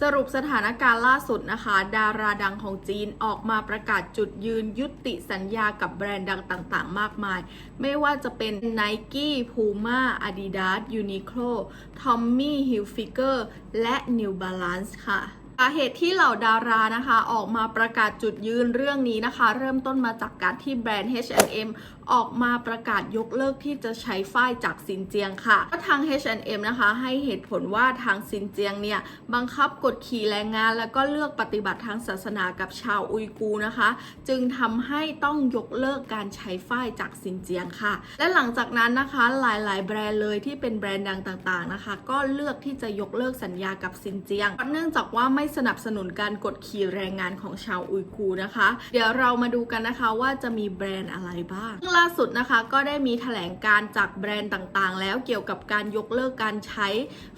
สรุปสถานการณ์ล่าสุดนะคะ ดาราดังของจีนออกมาประกาศจุดยืนยุติสัญญากับแบรนด์ดังต่างๆ มากมาย ไม่ว่าจะเป็น Nike, Puma, Adidas, Uniqlo, Tommy Hilfiger และ New Balance ค่ะ สาเหตุที่เหล่าดารานะคะออกมาประกาศจุดยืนเรื่องนี้นะคะ เริ่มต้นมาจากการที่แบรนด์ H&M ออกมาประกาศยกเลิกที่จะใช้ฝ้ายจากซินเจียงค่ะก็ทาง H&M นะคะให้เหตุผลว่าทางซินเจียงเนี่ยบังคับกดขี่แรงงาน แล้วก็เลือกปฏิบัติทางศาสนากับชาวอุยกูนะคะ จึงทำให้ต้องยกเลิกการใช้ฝ้ายจากซินเจียงค่ะ และหลังจากนั้นนะคะหลาย ๆ แบรนด์เลยที่เป็นแบรนด์ดังต่าง ๆ นะคะ ก็เลือกที่จะยกเลิกสัญญากับซินเจียง เนื่องจากว่าไม่สนับสนุนการกดขี่แรงงานของชาวอุยกูร์นะคะ เดี๋ยวเรามาดูกันนะคะว่าจะมีแบรนด์อะไรบ้างซึ่งล่าสุดนะคะก็ได้มีแถลงการจากแบรนด์ต่างๆ แล้วเกี่ยวกับการยกเลิกการใช้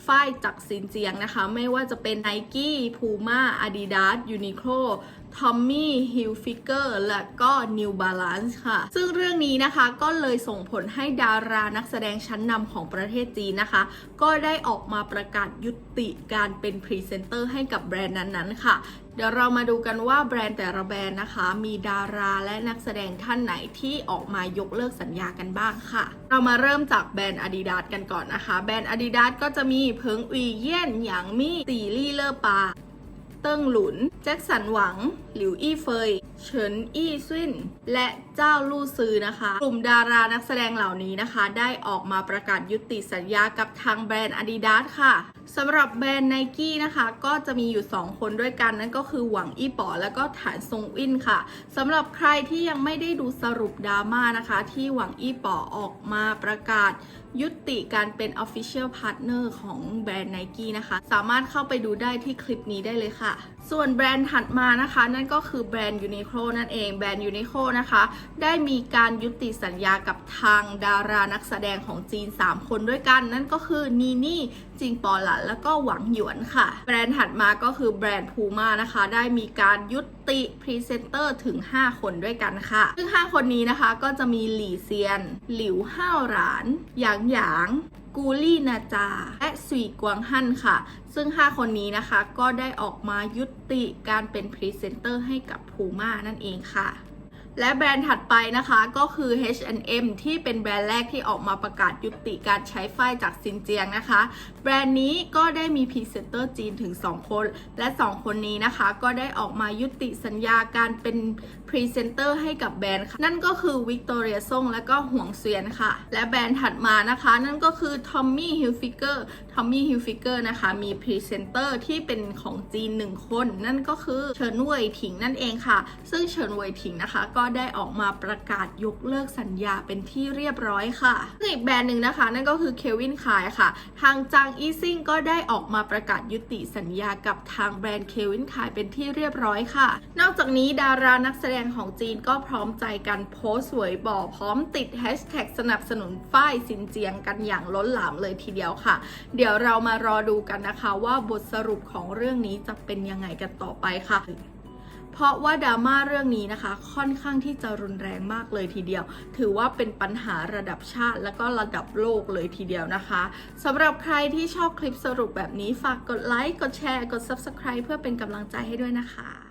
ฝ้ายจากซินเจียงนะคะ ไม่ว่าจะเป็น Nike, Puma, Adidas, Uniqlo Tommy Hilfiger และก็ New Balance ค่ะ ซึ่งเรื่องนี้นะคะก็เลยส่งผลให้ดารานักแสดงชั้นนำของประเทศจีนนะคะ ก็ได้ออกมาประกาศยุติการเป็นพรีเซนเตอร์ให้กับแบรนด์นั้นๆ ค่ะเดี๋ยวเรามาดูกันว่าแบรนด์แต่ละแบรนด์นะคะ มีดาราและนักแสดงท่านไหนที่ออกมายกเลิกสัญญากันบ้างค่ะ เรามาเริ่มจากแบรนด์ Adidas กันก่อนนะคะ แบรนด์ Adidas ก็จะมีเพิงอุยเย่นหยางมี่ตีลี่เลอปา เติ้งหลุน แจ็คสันหวัง หลิวอี้เฟย เฉินอี้ซินและเจ้าลู่ซือนะคะ กลุ่มดารานักแสดงเหล่านี้นะคะ ได้ออกมาประกาศยุติสัญญากับทางแบรนด์ Adidas ค่ะสำหรับแบรนด์ Nike นะคะ ก็จะมีอยู่ 2 คนด้วยกัน นั่นก็คือหวังอี้ป๋อและก็ฐานซงอินค่ะสำหรับใครที่ยังไม่ได้ดูสรุปดราม่านะคะ ที่หวังอี้ป๋อออกมาประกาศยุติการเป็น Official Partner ของแบรนด์ Nike นะคะ สามารถเข้าไปดูได้ที่คลิปนี้ได้เลยค่ะส่วนแบรนด์ถัดมานะคะ นั่นก็คือแบรนด์ Uniqlo นั่นเองแบรนด์ Uniqlo นะคะ ได้มีการยุติสัญญากับทางดารานักแสดงของจีน 3 คนด้วยกัน นั่นก็คือนีนี่จิงปอหลันแล้วก็หวังหยวนค่ะ แบรนด์ถัดมาก็คือแบรนด์ Puma นะคะ ได้มีการยุติพรีเซนเตอร์ถึง 5 คนด้วยกันค่ะ ซึ่ง 5 คนนี้นะคะก็จะมีหลี่เซียน หลิวห้าวหรานหยางหยาง กูลี่นาจา และสุยกวางฮั่นค่ะ ซึ่ง 5 คนนี้นะคะก็ได้ออกมายุติการเป็นพรีเซนเตอร์ให้กับพูม่านั่นเองค่ะ และแบรนด์ถัดไปนะคะก็คือ H&M ที่เป็นแบรนด์แรกที่ออกมาประกาศยุติการใช้ฝ้ายจากซินเจียงนะคะ แบรนด์นี้ก็ได้มีพรีเซนเตอร์จีนถึง 2 คน และ 2 คนนี้นะคะก็ได้ออกมายุติสัญญาการเป็นพรีเซนเตอร์ให้กับแบรนด์นั่นก็คือวิกตอเรียซ่งและก็ห่วงเซียนค่ะ และแบรนด์ถัดมานะคะ นั่นก็คือ Tommy Hilfiger Tommy Hilfiger นะคะ มีพรีเซนเตอร์ที่เป็นของจีน 1 คน นั่นก็คือเฉินเว่ยถิงนั่นเองค่ะ ซึ่งเฉินเว่ยถิงนะคะ ก็ได้ออกมาประกาศยกเลิกสัญญาเป็นที่เรียบร้อยค่ะซึ่งอีกแบรนด์หนึ่งนะคะ นั่นก็คือเควินคายค่ะ ทางจางอีซิงก็ได้ออกมาประกาศยุติสัญญากับทางแบรนด์เควินคายเป็นที่เรียบร้อยค่ะ นอกจากนี้ดารานักแสดงของจีนก็พร้อมใจกันโพสต์สวยบ่อพร้อมติดแฮชแท็กสนับสนุนฝ้ายซินเจียงกันอย่างล้นหลามเลยทีเดียวค่ะเดี๋ยวดี๋ยวเรามารอดูกันนะคะว่าบทสรุปของเรื่องนี้จะเป็นยังไงกันต่อไปค่ะ เพราะว่าดราม่าเรื่องนี้นะคะ ค่อนข้างที่จะรุนแรงมากเลยทีเดียว ถือว่าเป็นปัญหาระดับชาติและก็ระดับโลกเลยทีเดียวนะคะสำหรับใครที่ชอบคลิปสรุปแบบนี้ฝากกดไลค์กดแชร์กด Subscribe เพื่อเป็นกำลังใจให้ด้วยนะคะ